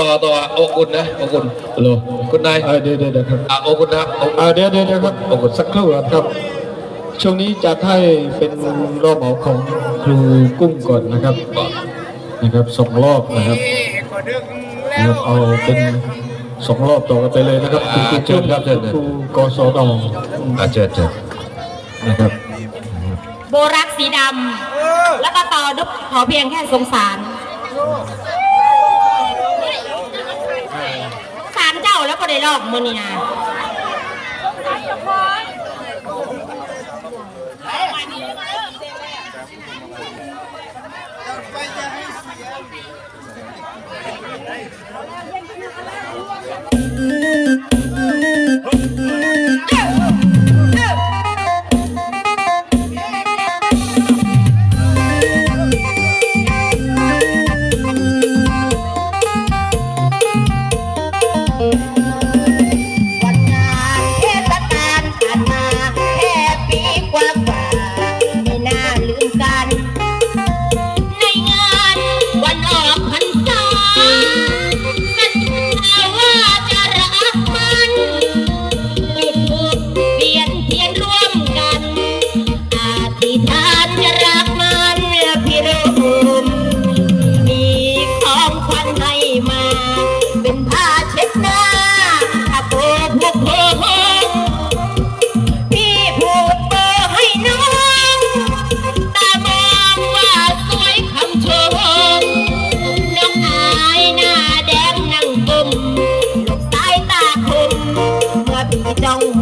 ต่อต่อโอกุลนะโอกุลฮัลโหลคุณนายเดี๋ยวเดี๋ยวครับโอกุลนะคอเดี๋ยวเดี๋ยวครับโอกุลสักครู่ครับครับช่วงนี้จะให้เป็นรอบเหมาของครูกุ้งก่อนนะครับนะครับสองรอบนะครับเอาเป็นสองรอบต่อกันไปเลยนะครับคุณครูเชิญครับเชิญครูกศดองอาจชิญเชิญนะครับ โบรักสีดำแล้วก็ต่อดุขอเพียงแค่สงสาร สามเจ้าแล้วก็ได้รอบมือนี่นะไป tirar um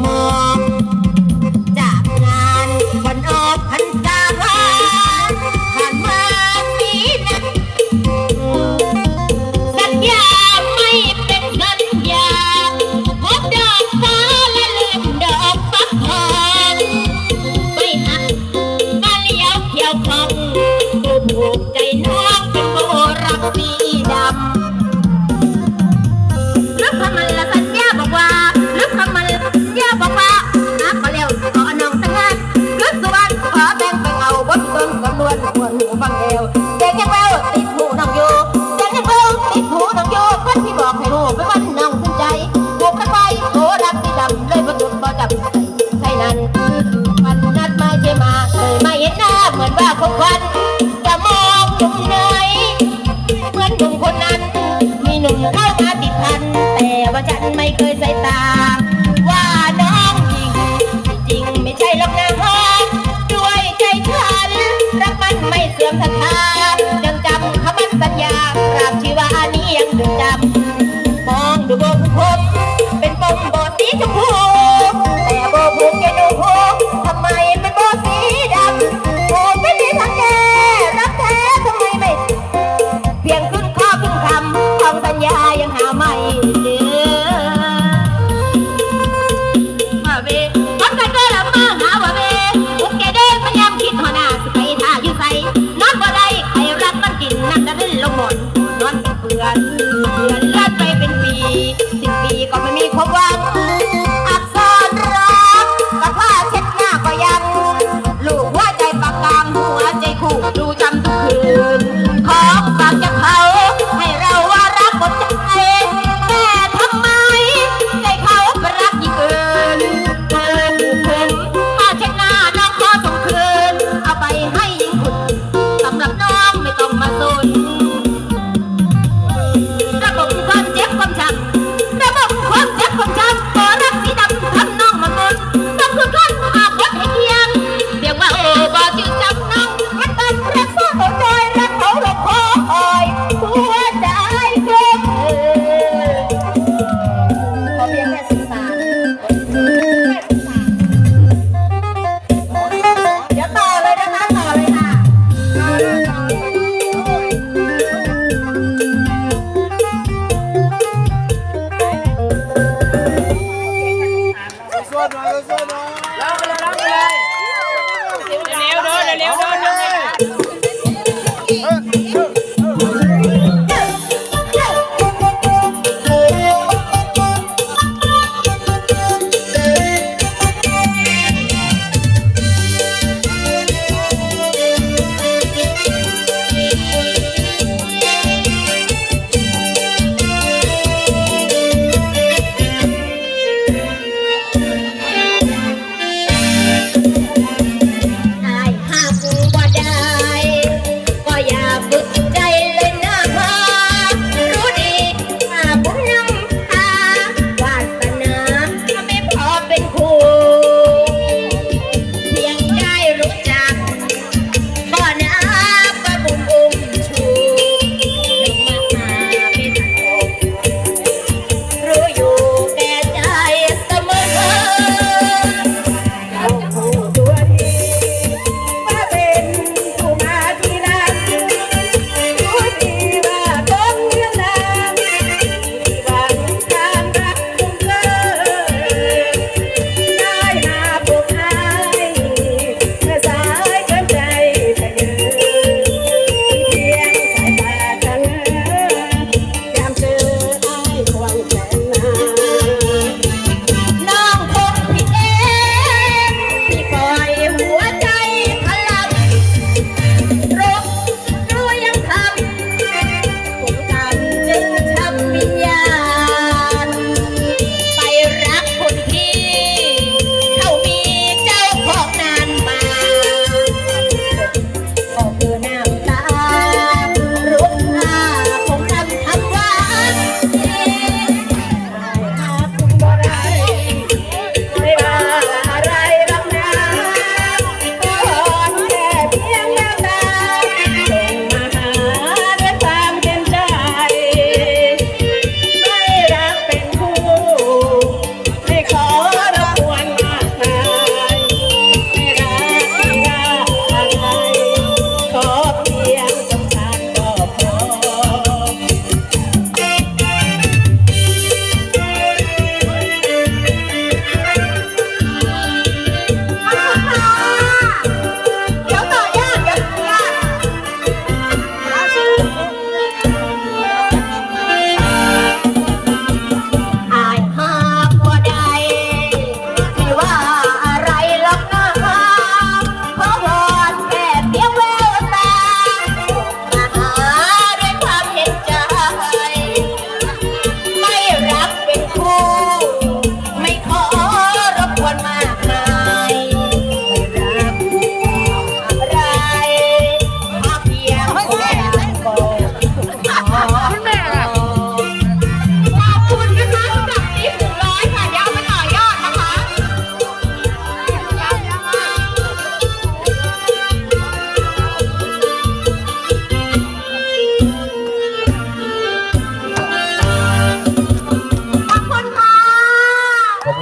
ั้นวันนัดมาใช่มาเลยไม่เห็นหน้าเหมือนว่าขอควันจะมองหนุ่มไหนเหมือนหนุ่มคนนั้น มีหนุ่มเข้ามาติดพัน แต่ว่าฉันไม่เคยใส่ตา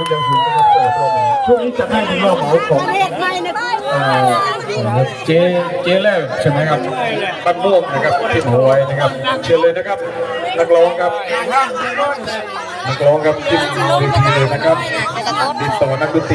ก็ยังอยู่ะเปิดโรงช่วงนี้จะให้เป็นรอาของเจเจแล้วใช่ไหมครับบ้านโมกนะครับที่หัวไนะครับ เชิญเลยนะครับ นักร้องครับนักร้องครับที่เวทีเลยนะครับติดต่อนักดนตรี